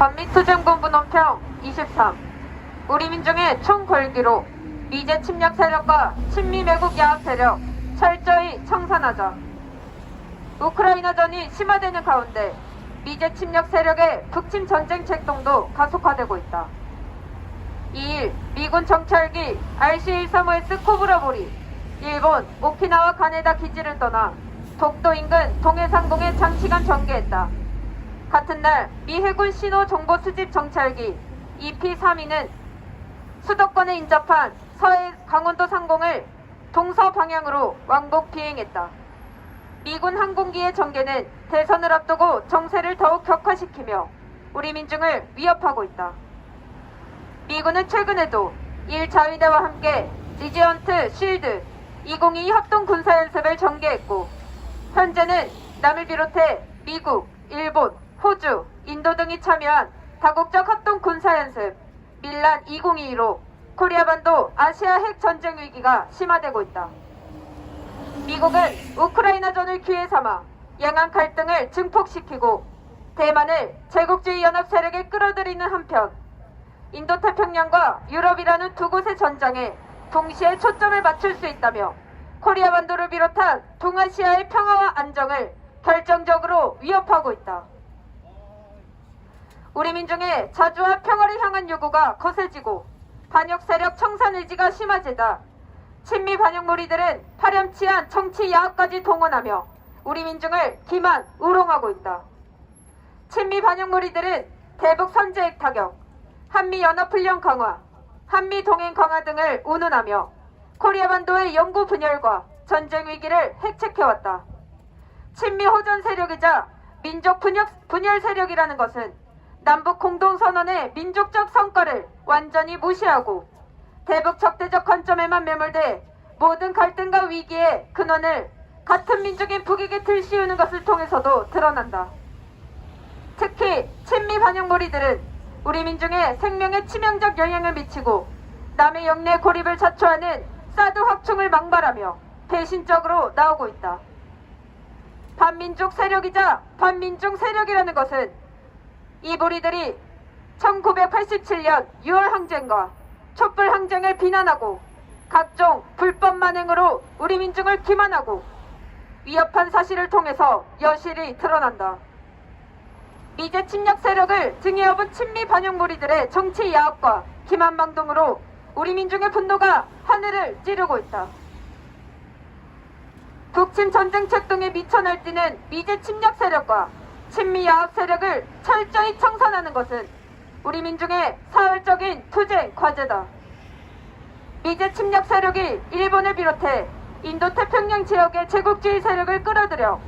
반미투쟁본부 논평 23 우리 민중의 총걸기로 미제 침략 세력과 친미 매국 야합 세력 철저히 청산하자. 우크라이나전이 심화되는 가운데 미제 침략 세력의 북침 전쟁 책동도 가속화되고 있다. 2일 미군 정찰기 RC-135S 코브라볼이 일본 오키나와 가네다 기지를 떠나 독도 인근 동해상공에 장시간 전개했다. 같은 날 미 해군 신호 정보 수집 정찰기 EP-3이는 수도권에 인접한 서해 강원도 상공을 동서 방향으로 왕복 비행했다. 미군 항공기의 전개는 대선을 앞두고 정세를 더욱 격화시키며 우리 민중을 위협하고 있다. 미군은 최근에도 일 자위대와 함께 지지언트 쉴드 2022 합동 군사 연습을 전개했고 현재는 남을 비롯해 미국, 일본, 호주, 인도 등이 참여한 다국적 합동 군사 연습 밀란 2022로 코리아 반도 아시아 핵 전쟁 위기가 심화되고 있다. 미국은 우크라이나전을 기회 삼아 양안 갈등을 증폭시키고 대만을 제국주의 연합 세력에 끌어들이는 한편 인도 태평양과 유럽이라는 두 곳의 전장에 동시에 초점을 맞출 수 있다며 코리아 반도를 비롯한 동아시아의 평화와 안정을 결정적으로 위협하고 있다. 우리 민중의 자주와 평화를 향한 요구가 거세지고 반역 세력 청산 의지가 심화되다 친미 반역 무리들은 파렴치한 정치 야합까지 동원하며 우리 민중을 기만 우롱하고 있다. 친미 반역 무리들은 대북 선제핵 타격, 한미 연합훈련 강화, 한미 동행 강화 등을 운운하며 코리아 반도의 영구 분열과 전쟁 위기를 핵책해왔다. 친미 호전 세력이자 민족 분열, 분열 세력이라는 것은 남북 공동선언의 민족적 성과를 완전히 무시하고 대북 적대적 관점에만 매몰돼 모든 갈등과 위기의 근원을 같은 민족인 북에게 들씌우는 것을 통해서도 드러난다. 특히 친미 반역무리들은 우리 민중의 생명에 치명적 영향을 미치고 남의 영내 고립을 자초하는 사드 확충을 망발하며 배신적으로 나오고 있다. 반민족 세력이자 반민중 세력이라는 것은 이 무리들이 1987년 6월 항쟁과 촛불 항쟁을 비난하고 각종 불법 만행으로 우리 민중을 기만하고 위협한 사실을 통해서 여실히 드러난다. 미제 침략 세력을 등에 업은 친미 반역 무리들의 정치 야합과 기만망동으로 우리 민중의 분노가 하늘을 찌르고 있다. 북침 전쟁 책동에 미쳐 날뛰는 미제 침략 세력과 친미 야합 세력을 철저히 청산하는 것은 우리 민중의 사흘적인 투쟁 과제다. 미제 침략 세력이 일본을 비롯해 인도 태평양 지역의 제국주의 세력을 끌어들여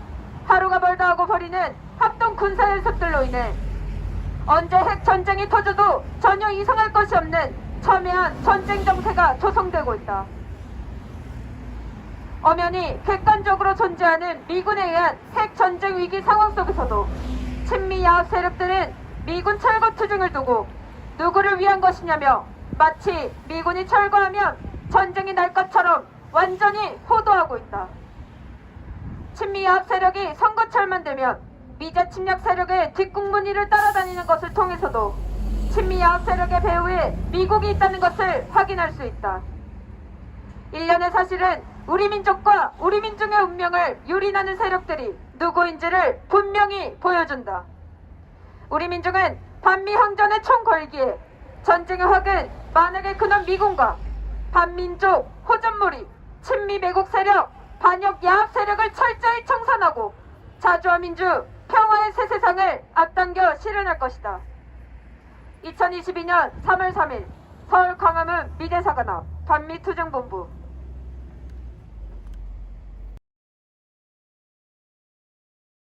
하루가 멀다 하고 벌이는 합동 군사 연습들로 인해 언제 핵 전쟁이 터져도 전혀 이상할 것이 없는 첨예한 전쟁 정세가 조성되고 있다. 엄연히 객관적으로 존재하는 미군에 의한 핵 전쟁 위기 상황 속에서도 친미 야합 세력들은 미군 철거 투쟁을 두고 누구를 위한 것이냐며 마치 미군이 철거하면 전쟁이 날 것처럼 완전히 호도하고 있다. 친미 야합 세력이 선거철만 되면 미제 침략 세력의 뒷국무늬를 따라다니는 것을 통해서도 친미 야합 세력의 배후에 미국이 있다는 것을 확인할 수 있다. 일련의 사실은 우리 민족과 우리 민중의 운명을 유린하는 세력들이 누구인지를 분명히 보여준다. 우리 민중은 반미 항전의 총걸기에 전쟁의 확은 만약에 근원 미군과 반민족 호전무리 친미 매국 세력 반역 야합 세력을 철저히 청산하고 자주와 민주 평화의 새 세상을 앞당겨 실현할 것이다. 2022년 3월 3일 서울 광화문 미대사관 앞 반미투쟁본부